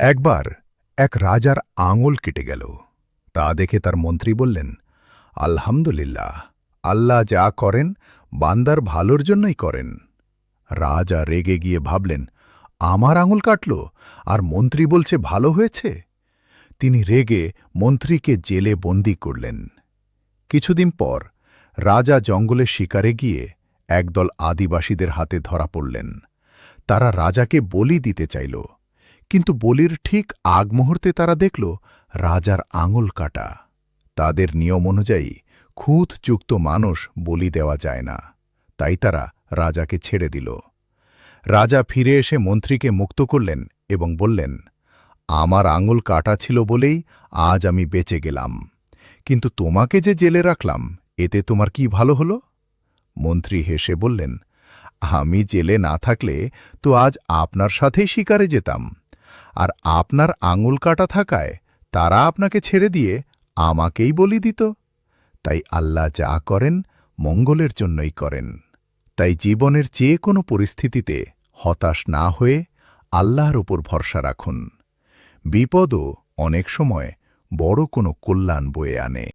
একবার এক রাজার আঙুল কেটে গেল। তা দেখে তার মন্ত্রী বললেন, আলহামদুলিল্লাহ, আল্লাহ যা করেন, বান্দার ভালোর জন্যই করেন। রাজা রেগে গিয়ে ভাবলেন, আমার আঙুল কাটল, আর মন্ত্রী বলছে ভালো হয়েছে? তিনি রেগে মন্ত্রীকে জেলে বন্দি করলেন। কিছুদিন পর রাজা জঙ্গলে শিকারে গিয়ে একদল আদিবাসীদের হাতে ধরা পড়লেন। তারা রাজাকে বলি দিতে চাইল। কিন্তু বলির ঠিক আগ মুহূর্তে তারা দেখল রাজার আঙুল কাটা। তাদের নিয়ম অনুযায়ী খুঁতযুক্ত মানুষ বলি দেওয়া যায় না। তাই তারা রাজাকে ছেড়ে দিল। রাজা ফিরে এসে মন্ত্রীকে মুক্ত করলেন এবং বললেন, আমার আঙুল কাটা ছিল বলেই আজ আমি বেঁচে গেলাম। কিন্তু তোমাকে যে জেলে রাখলাম, এতে তোমার কি ভালো হলো? মন্ত্রী হেসে বললেন, আমি জেলে না থাকলে তো আজ আপনার সাথেই শিকারে যেতাম। আর আপনার আঙুল কাটা থাকায় তারা আপনাকে ছেড়ে দিয়ে আমাকেই বলি দিত। তাই আল্লাহ যা করেন, মঙ্গলের জন্যই করেন। তাই জীবনের যে কোনো পরিস্থিতিতে হতাশ না হয়ে আল্লাহর ওপর ভরসা রাখুন। বিপদও অনেক সময় বড় কোনো কল্যাণ বয়ে আনে।